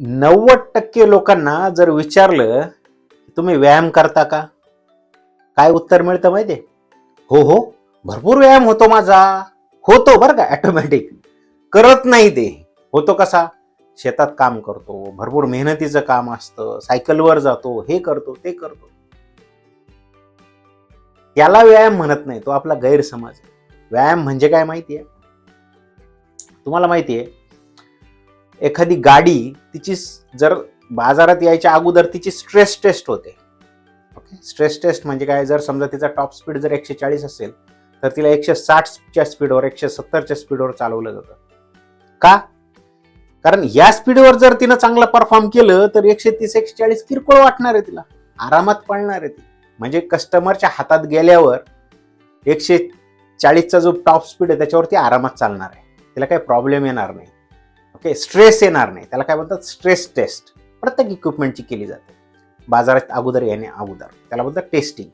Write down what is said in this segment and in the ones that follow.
नव्वद टक्के लोकांना जर विचारलं तुम्ही व्यायाम करता का? काय उत्तर मिळतं माहितीये? हो हो भरपूर व्यायाम होतो माझा. होतो बरं का ॲटोमॅटिक. करत नाही ते. होतो कसा? शेतात काम करतो भरपूर मेहनतीचं काम असतं सायकलवर जातो हे करतो ते करतो. याला व्यायाम म्हणत नाही तो आपला गैरसमज व्यायाम म्हणजे काय माहिती आहे तुम्हाला माहिती आहे एखादी गाडी तिची जर बाजारात यायच्या अगोदर तिची स्ट्रेस टेस्ट होते. ओके स्ट्रेस टेस्ट म्हणजे काय? जर समजा तिचा टॉप स्पीड जर एकशे चाळीस असेल तर तिला एकशे साठच्या स्पीडवर एकशे सत्तरच्या स्पीडवर चालवलं जातं. का? कारण या स्पीडवर जर तिनं चांगलं परफॉर्म केलं तर एकशे तीस एकशे चाळीस किरकोळ वाटणार आहे तिला. आरामात पळणार आहे ती. म्हणजे कस्टमरच्या हातात गेल्यावर एकशे चाळीसचा जो टॉप स्पीड आहे त्याच्यावरती आरामात चालणार आहे. तिला काही प्रॉब्लेम येणार नाही. ओके स्ट्रेस येणार नाही. त्याला काय म्हणतात स्ट्रेस टेस्ट प्रत्येक इक्विपमेंटची केली जाते. बाजारात अगोदर येणे अगोदर. त्याला बोलतात टेस्टिंग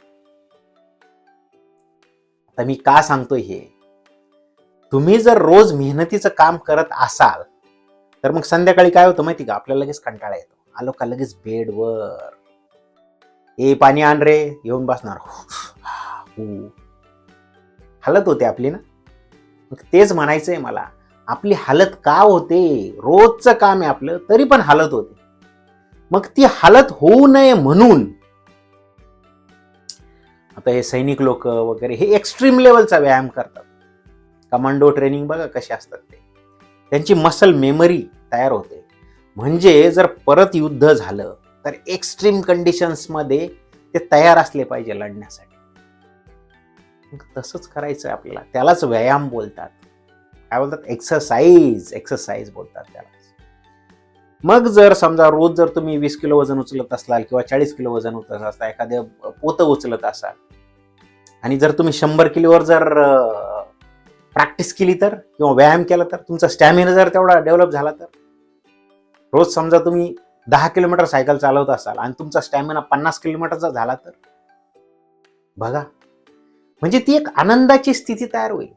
आता मी का सांगतोय हे? तुम्ही जर रोज मेहनतीचं काम करत असाल तर मग संध्याकाळी काय होतं माहिती का? आपल्याला लगेच कंटाळा येतो. आलो का लगेच बेडवर. ए पाणी आण रे. येऊन बसणार. हलत होते आपली ना? मग तेच म्हणायचंय मला. आपली हालत का होते? रोजचं काम आहे आपलं तरी पण हालत होते. मग ती हालत होऊ नये म्हणून आता हे सैनिक लोक वगैरे हे एक्स्ट्रीम लेवलचा व्यायाम करतात. कमांडो ट्रेनिंग बघा कसे असतात ते. त्यांची मसल मेमरी तयार होते. म्हणजे जर परत युद्ध झालं तर एक्स्ट्रीम कंडिशन्समध्ये ते तयार असले पाहिजे लढण्यासाठी. मग तसंच करायचं आहे आपल्याला. त्यालाच व्यायाम बोलतात. काय बोलतात एक्सरसाइज एक्सरसाइज बोलतात त्याला. मग जर समजा रोज जर तुम्ही वीस किलो वजन उचलत असाल किंवा चाळीस किलो वजन उचलत असता एखाद्या पोतं उचलत असाल आणि जर तुम्ही शंभर किलोवर जर प्रॅक्टिस केली तर किंवा व्यायाम केला तर तुमचा स्टॅमिना जर तेवढा डेव्हलप झाला तर? रोज समजा तुम्ही दहा किलोमीटर सायकल चालवत असाल आणि तुमचा स्टॅमिना पन्नास किलोमीटरचा झाला तर? बघा. म्हणजे ती एक आनंदाची स्थिती तयार होईल.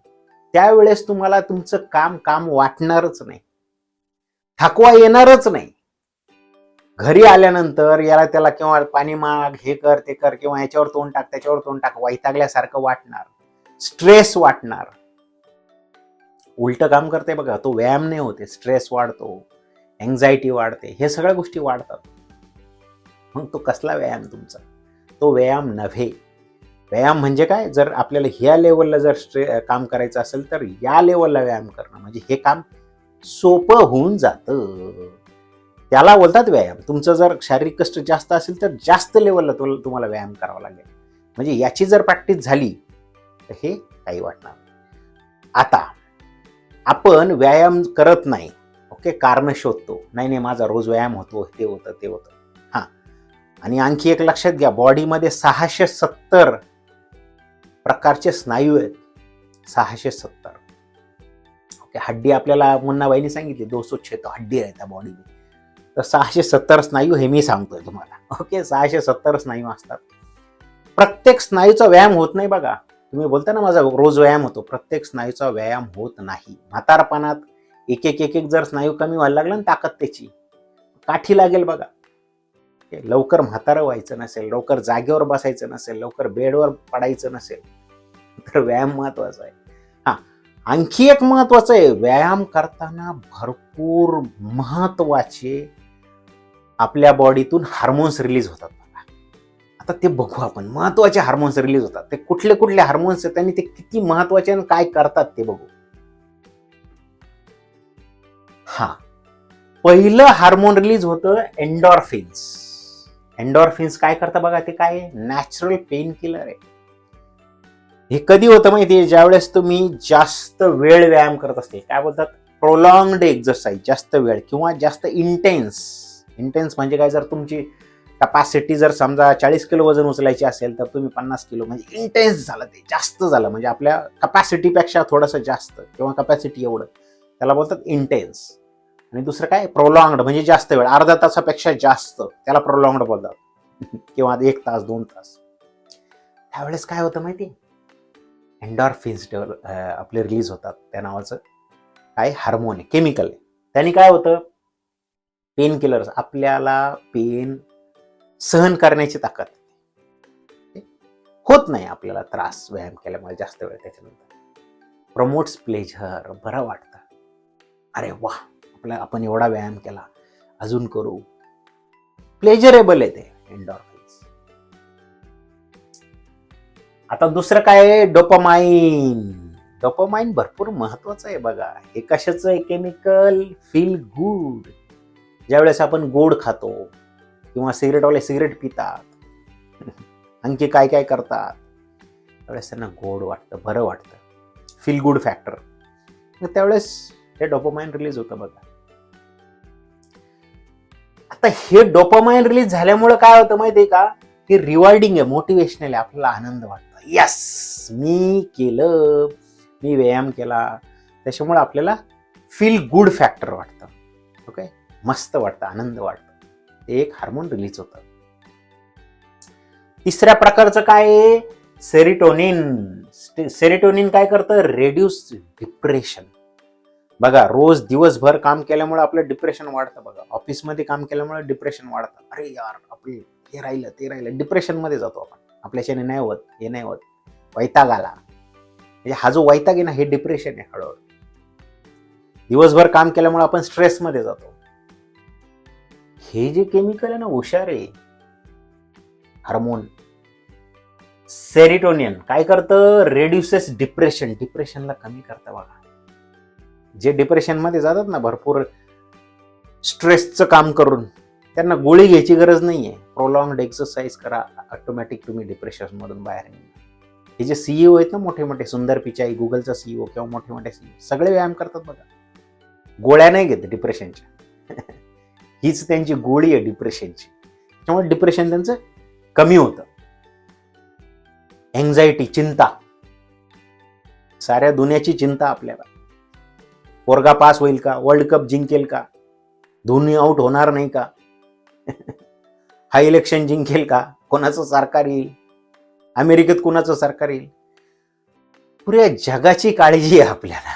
त्यावेळेस तुम्हाला तुमचं काम काम वाटणारच नाही. थकवा येणारच नाही. घरी आल्यानंतर याला त्याला किंवा पाणी माग हे कर ते कर किंवा याच्यावर तोंड टाक त्याच्यावर तोंड टाक वैतागल्यासारखं वाटणार. स्ट्रेस वाटणार. उलट काम करते बघा तो व्यायाम नाही होते स्ट्रेस वाढतो एन्झायटी वाढते हे सगळ्या गोष्टी वाढतात. मग तो कसला व्यायाम तुमचा? तो व्यायाम नव्हे. व्यायाम म्हणजे काय? जर आपल्याला ह्या लेवलला जर स्ट्रे काम करायचं असेल तर या लेवलला व्यायाम करणं. म्हणजे हे काम सोपं होऊन जातं. त्याला बोलतात व्यायाम. तुमचं जर शारीरिक कष्ट जास्त असेल तर जास्त लेवलला तुला तुम्हाला व्यायाम करावा लागेल. म्हणजे याची जर प्रॅक्टिस झाली तर हे काही वाटणार आता आपण व्यायाम करत नाही. ओके? कारण शोधतो. नाही नाही माझा रोज व्यायाम होतो ते होतं ते होतं. हां. आणि आणखी एक लक्षात घ्या बॉडीमध्ये सहाशे सत्तर प्रकारचे स्नायू आहेत. सहाशे सत्तर. ओके हड्डी आपल्याला मुन्नाबाईने सांगितली दोसो छेतो हड्डी आहे त्या बॉडीमध्ये तर सहाशे सत्तर स्नायू हे मी सांगतोय तुम्हाला. ओके सहाशे सत्तर स्नायू असतात. प्रत्येक स्नायूचा व्यायाम होत नाही बघा. तुम्ही बोलता ना माझा रोज व्यायाम होतो प्रत्येक स्नायूचा व्यायाम होत नाही. म्हातारपणात एक एक एक एक जर स्नायू कमी व्हायला लागला ना ताकद त्याची. काठी लागेल बघा. ओके, लवकर म्हातारं व्हायचं नसेल लवकर जागेवर बसायचं नसेल लवकर बेडवर पडायचं नसेल तर व्यायाम महत्त्वाचा आहे. हा आणखी एक महत्वाचं आहे व्यायाम करताना भरपूर महत्त्वाचे आपल्या बॉडीतून हार्मोन्स रिलीज होतात आता ते बघू आपण महत्त्वाचे हार्मोन्स रिलीज होतात. ते कुठले कुठले हार्मोन्स आहेत आणि ते किती महत्त्वाचे आणि काय करतात ते बघू. हा पहिलं हार्मोन रिलीज होतं एन्डॉर्फिन्स एन्डॉर्फिन्स काय करतं बघा ते काय नॅचरल पेन किलर आहे. हे कधी होतं माहिती आहे ज्यावेळेस तुम्ही जास्त वेळ व्यायाम करत असते. काय बोलतात? प्रोलॉंगड एक्झरसाइज जास्त वेळ किंवा जास्त इंटेन्स इंटेन्स म्हणजे काय? जर तुमची कपॅसिटी जर समजा चाळीस किलो वजन उचलायची असेल तर तुम्ही पन्नास किलो म्हणजे इंटेन्स झालं ते. जास्त झालं. म्हणजे आपल्या कपॅसिटीपेक्षा थोडंसं जास्त किंवा कपॅसिटी एवढं. त्याला बोलतात इंटेन्स आणि दुसरं काय? प्रोलॉंगड म्हणजे जास्त वेळ. अर्धा तासापेक्षा जास्त. त्याला प्रोलॉंगड बोलतात. किंवा एक तास दोन तास. त्यावेळेस काय होतं माहिती? एन्डॉर्फिन्स आपले रिलीज होतात. त्या नावाचं काय? हार्मोन आहे केमिकल आहे त्याने काय होतं? पेन किलर्स आपल्याला पेन सहन करण्याची ताकद. होत नाही आपल्याला त्रास व्यायाम केल्यामुळे जास्त वेळ त्याच्यानंतर. प्रमोट्स प्लेजर बरं वाटतं. अरे वा आपला आपण एवढा व्यायाम केला अजून करू. प्लेजरेबल आहे ते एन्डॉर्फिन्स आता दुसरं काय आहे? डोपामाइन डोपामाइन भरपूर महत्वाचं आहे बघा. हे कशाचं आहे? केमिकल फील गुड ज्यावेळेस आपण गोड खातो किंवा सिगरेटवाले सिगरेट पितात आणखी काय काय करतात त्यावेळेस त्यांना गोड वाटतं बरं वाटतं. फील गुड फॅक्टर मग त्यावेळेस हे डोपामाइन रिलीज होतं बघा. आता हे डोपामाइन रिलीज झाल्यामुळे काय होतं माहितीये का? की रिवॉर्डिंग आहे मोटिवेशनल आहे आपल्याला आनंद वाटतो. यस मी केलं मी व्यायाम केला. त्याच्यामुळे आपल्याला फील गुड फॅक्टर वाटतं. ओके मस्त वाटतं आनंद वाटतं. ते एक हार्मोन रिलीज होतं. तिसऱ्या प्रकारचं काय आहे? सेरिटोनिन सेरिटोनिन काय करतं? रेड्यूस डिप्रेशन बघा रोज दिवसभर काम केल्यामुळे आपलं डिप्रेशन वाढतं बघा. ऑफिसमध्ये काम केल्यामुळे डिप्रेशन वाढतं. अरे यार आपले हे राहिलं ते राहिलं. डिप्रेशनमध्ये जातो आपण. आपल्याच्याने नाही होत हे नाही होत. वैताग आला म्हणजे हा जो वैताग आहे ना हे डिप्रेशन आहे हळूहळू. दिवसभर काम केल्यामुळे आपण स्ट्रेसमध्ये जातो. हे जे केमिकल आहे ना हुशार आहे. हार्मोन सेरिटोनियन काय करतं? रेड्युसेस डिप्रेशन डिप्रेशनला कमी करतं बघा. जे डिप्रेशनमध्ये जातात ना भरपूर स्ट्रेसचं काम करून त्यांना गोळी घ्यायची गरज नाही आहे प्रोलॉंगड एक्सरसाइज करा ऑटोमॅटिक तुम्ही डिप्रेशनमधून बाहेर निघा. हे जे सीईओ आहेत ना मोठे मोठे सुंदर पिचाई गुगलचा सीईओ किंवा मोठे मोठे सीईओ सगळे व्यायाम करतात बघा. गोळ्या नाही घेत डिप्रेशनच्या हीच त्यांची गोळी आहे डिप्रेशनची त्यामुळे डिप्रेशन त्यांचं कमी होतं. एन्झायटी चिंता. साऱ्या दुनियाची चिंता आपल्याला पोरगा पास होईल का? वर्ल्ड कप जिंकेल का? धोनी आउट होणार नाही का? हा इलेक्शन जिंकेल का? कोणाचं सरकार येईल? अमेरिकेत कोणाचं सरकार येईल? पुऱ्या जगाची काळजी आहे आपल्याला.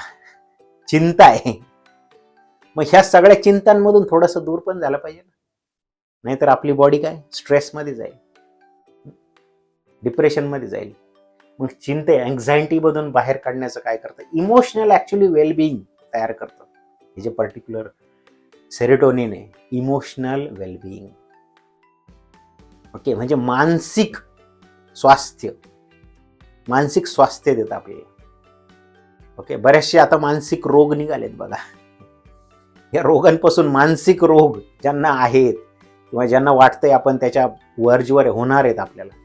चिंता आहे. मग ह्या सगळ्या चिंतांमधून थोडंसं दूर पण झालं पाहिजे ना. नाहीतर आपली बॉडी काय? स्ट्रेसमध्ये जाईल. डिप्रेशनमध्ये जाईल. मग चिंते अँझायटीमधून बाहेर काढण्याचं काय करतं? इमोशनल ॲक्च्युली वेलबिईंग तयार करतं. हे जे पर्टिक्युलर सेरेटोनिन आहे इमोशनल वेलबिईंग ओके म्हणजे मानसिक स्वास्थ्य. मानसिक स्वास्थ्य देतं आपल्याला. ओके बरेचसे आता मानसिक रोग निघालेत बघा. या रोगांपासून मानसिक रोग ज्यांना आहेत किंवा ज्यांना वाटतंय आपण त्याच्या वर्जवर होणार आहेत आपल्याला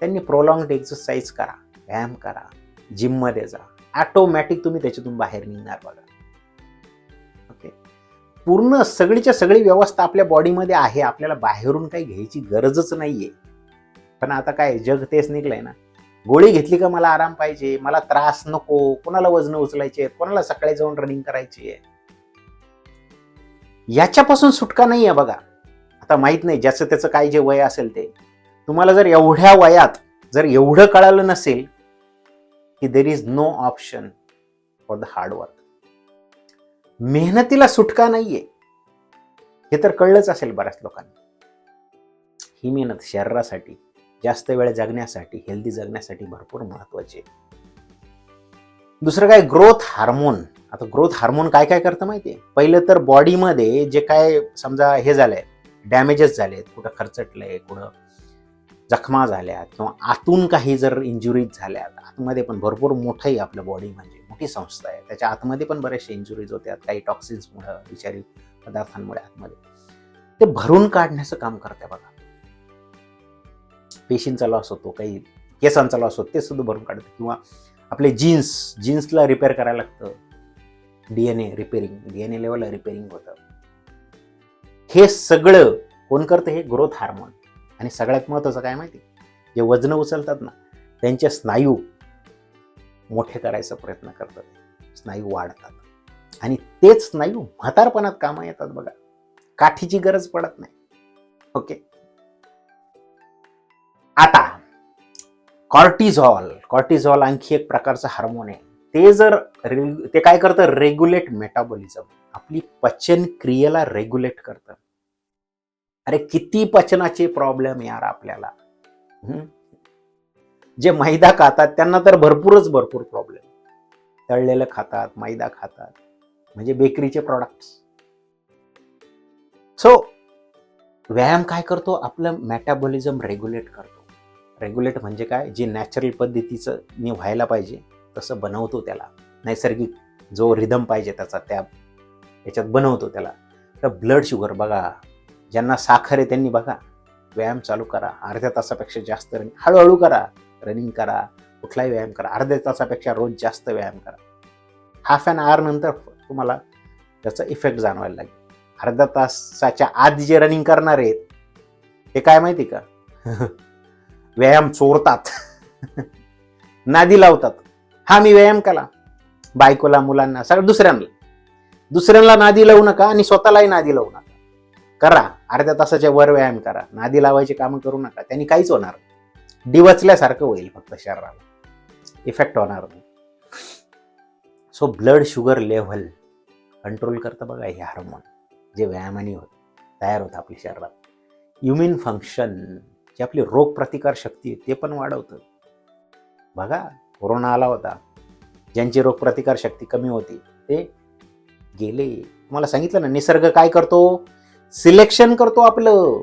त्यांनी प्रोलॉंगड एक्सरसाइज करा व्यायाम करा जिममध्ये जा. ॲटोमॅटिक तुम्ही त्याच्यातून बाहेर निघणार बघा. ओके पूर्ण सगळीच्या सगळी व्यवस्था आपल्या बॉडीमध्ये आहे. आपल्याला बाहेरून काही घ्यायची गरजच नाहीये. पण आता काय जग तेच निघलंय ना. गोळी घेतली का मला आराम पाहिजे? मला त्रास नको. कोणाला वजन उचलायचे कोणाला सकाळी जाऊन रनिंग करायची आहे याच्यापासून सुटका नाही आहे बघा. आता माहीत नाही ज्याचं त्याचं काय जे वय असेल ते. तुम्हाला जर एवढ्या वयात जर एवढं कळालं नसेल की there is no option for the hard work मेहनतीला सुटका नाहीये. हे तर कळलंच असेल बऱ्याच लोकांना. ही मेहनत शरीरासाठी जास्त वेळ जगण्यासाठी हेल्दी जगण्यासाठी भरपूर महत्वाची आहे. दुसरं काय ग्रोथ हार्मोन आता ग्रोथ हार्मोन काय काय करतं माहितीये? पहिलं तर बॉडीमध्ये जे काय समजा हे झालंय डॅमेजेस झालेत कुठं खरचटलंय कुठं जखमा झाल्यात किंवा आतून काही जर इंजुरीज झाल्यात आतमध्ये पण भरपूर मोठंही आपलं बॉडी म्हणजे मोठी संस्था आहे. त्याच्या आतमध्ये पण बरेचसे इंजुरीज होत्यात काही टॉक्सिन्समुळं विषारी पदार्थांमुळे आतमध्ये. ते भरून काढण्याचं काम करते बघा. पेशींचा लॉस होतो काही केसांचा लॉस होतो ते सुद्धा भरून काढतं. किंवा आपले जीन्स जीन्सला रिपेअर करायला लागतं. D N A repairing D N A लेवलला रिपेअरिंग होतं. हे सगळं कोण करतं? हे ग्रोथ हार्मोन आणि सगळ्यात महत्त्वाचं काय माहिती? जे वजन उचलतात ना त्यांचे स्नायू मोठे करायचा प्रयत्न करतात. स्नायू वाढतात. आणि तेच स्नायू म्हातारपणात कामं येतात बघा. काठीची गरज पडत नाही. ओके? आता कॉर्टिझॉल. कॉर्टिझॉल आणखी एक प्रकारचं हार्मोन आहे. ते जर रे- ते काय करतं? Regulate metabolism. आपली पचन क्रियेला रेग्युलेट करतं. अरे किती पचनाचे प्रॉब्लेम यार आपल्याला. जे मैदा खातात त्यांना तर भरपूरच भरपूर प्रॉब्लेम तळलेलं खातात मैदा खातात. म्हणजे बेकरीचे प्रॉडक्ट्स सो व्यायाम काय करतो? आपलं मेटाबॉलिझम रेग्युलेट करतो. रेग्युलेट म्हणजे काय? जे नॅचरल पद्धतीचं मी व्हायला पाहिजे तसं बनवतो त्याला. नैसर्गिक जो रिदम पाहिजे त्याचा त्या याच्यात बनवतो त्याला. तर ब्लड शुगर बघा. ज्यांना साखर आहे त्यांनी बघा व्यायाम चालू करा अर्ध्या तासापेक्षा जास्त रनिंग हळूहळू करा रनिंग करा कुठलाही व्यायाम करा अर्ध्या तासापेक्षा रोज जास्त व्यायाम करा. हाफ अॅन आवर नंतर तुम्हाला त्याचा इफेक्ट जाणवायला लागेल. अर्ध्या तासाच्या आत जे रनिंग करणार आहेत ते काय माहिती का? व्यायाम चोरतात. नादी लावतात. हा मी व्यायाम केला. बायकोला मुलांना सगळं दुसऱ्यांना. दुसऱ्यांना नादी लावू नका आणि स्वतःलाही नादी लावू नका. करा. अर्ध्या तासाच्या वर व्यायाम करा. नादी लावायची कामं करू नका. त्यांनी काहीच होणार डिवचल्यासारखं होईल फक्त शरीराला. इफेक्ट होणार नाही. So blood sugar level control करतं बघा हे हार्मोन जे व्यायामाने होत तयार होतं आपल्या शरीरात. इम्युन फंक्शन जे आपली रोगप्रतिकार शक्ती आहे ते पण वाढवतं. बघा कोरोना आला होता. ज्यांची रोगप्रतिकार शक्ती कमी होती ते गेले. तुम्हाला सांगितलं ना निसर्ग काय करतो? सिलेक्शन करतो आपलं.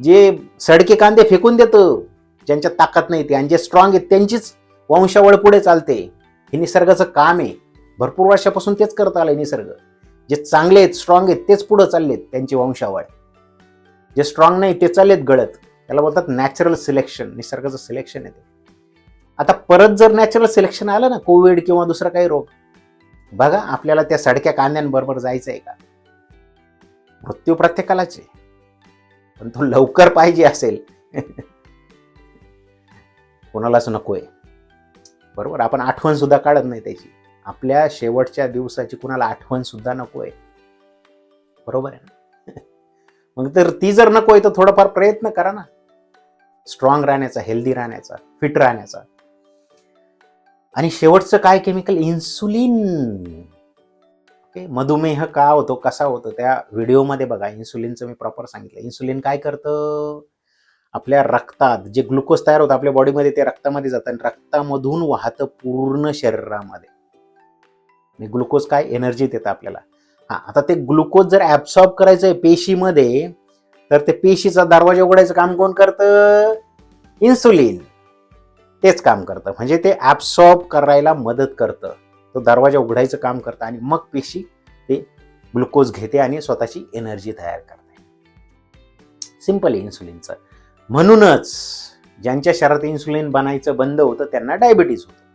जे सडके कांदे फेकून देतं ज्यांच्यात ताकद नाही ते आणि जे स्ट्रॉंग आहेत त्यांचीच वंशावळ पुढे चालते. हे निसर्गाचं काम आहे. भरपूर वर्षापासून तेच करत आहे निसर्ग. जे चांगले आहेत स्ट्रॉंग आहेत तेच पुढं चाललेत त्यांची वंशावळ. जे स्ट्रॉंग नाही ते चाललेत गळत. त्याला बोलतात नॅचरल सिलेक्शन निसर्गाचं सिलेक्शन आहे ते. आता परत जर नॅचरल सिलेक्शन आलं ना कोविड किंवा दुसरा काही रोग बघा आपल्याला त्या सडक्या कांद्यांबरोबर जायचं आहे का? मृत्यू प्रत्येकालाच आहे. पण तो लवकर पाहिजे असेल. कोणालाच नकोय. बरोबर आपण आठवण सुद्धा काढत नाही त्याची. आपल्या शेवटच्या दिवसाची कुणाला आठवण सुद्धा नकोय. बरोबर आहे ना? मग तर ती जर नकोय तर थोडाफार प्रयत्न करा ना. स्ट्रॉंग राहण्याचा हेल्दी राहण्याचा फिट राहण्याचा. आणि शेवटचं काय केमिकल इन्सुलिन ओके. मधुमेह का होतो कसा होतो त्या व्हिडिओमध्ये बघा इन्सुलिनचं मी प्रॉपर सांगितलं. इन्सुलिन काय करतं? आपल्या रक्तात जे ग्लुकोज तयार होतं आपल्या बॉडीमध्ये ते रक्तामध्ये जातं आणि रक्तामधून वाहतं पूर्ण शरीरामध्ये. आणि ग्लुकोज काय? एनर्जी देतं आपल्याला. हा आता ते ग्लुकोज जर ऍब्सॉर्ब करायचं आहे पेशीमध्ये तर ते पेशीचा दरवाजा उघडायचं काम कोण करतं? इन्सुलिन तेच काम करतं. म्हणजे ते ऍब्सॉर्ब करायला मदत करतं. तो दरवाजा उघडायचं काम करतं आणि मग पेशी ते ग्लुकोज घेते आणि स्वतःची एनर्जी तयार करते. सिंपल आहे इन्सुलिनचं म्हणूनच ज्यांच्या शरीरात इन्सुलिन बनायचं बंद होतं त्यांना डायबिटीज होतं.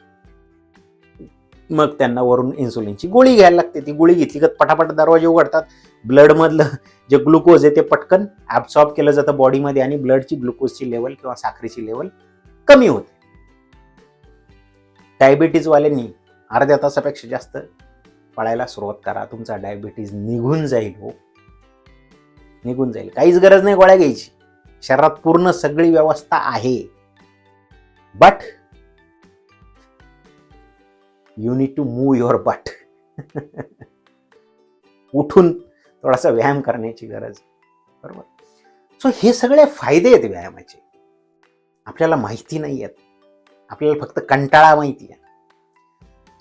मग त्यांना वरून इन्सुलिनची गोळी घ्यायला लागते. ती गोळी घेतली का पटापट दरवाजे उघडतात. ब्लडमधलं जे ग्लुकोज आहे ते पटकन ॲब्सॉर्ब केलं जातं बॉडीमध्ये आणि ब्लडची ग्लुकोजची लेवल किंवा साखरेची लेवल कमी होते. डायबिटीजवाल्यांनी अर्ध्या तासापेक्षा जास्त पळायला सुरुवात करा. तुमचा डायबिटीज निघून जाईल हो. निघून जाईल. काहीच गरज नाही गोळ्या घ्यायची. शरीरात पूर्ण सगळी व्यवस्था आहे. But you need to move your butt उठून थोडासा व्यायाम करण्याची गरज. बरोबर? सो हे सगळे फायदे आहेत व्यायामाचे. आपल्याला माहिती नाही आहेत. आपल्याला फक्त कंटाळा माहिती आहे.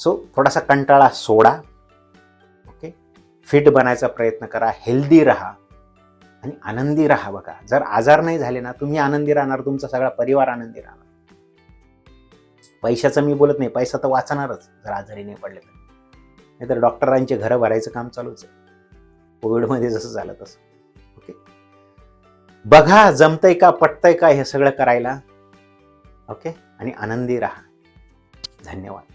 सो थोडासा कंटाळा सोडा. ओके फिट बनायचा प्रयत्न करा हेल्दी राहा आणि आनंदी राहा बघा. जर आजार नाही झाले ना तुम्ही आनंदी राहणार तुमचा सगळा परिवार आनंदी राहणार. पैशाचं मी बोलत नाही पैसा तर वाचणारच जर आजारी नाही पडले तर. नाहीतर डॉक्टरांचे घरं भरायचं काम चालूच आहे. कोविडमध्ये जसं झालं तसं. ओके बघा जमतंय का पटतंय का हे सगळं करायला. ओके आणि आनंदी राहा. धन्यवाद.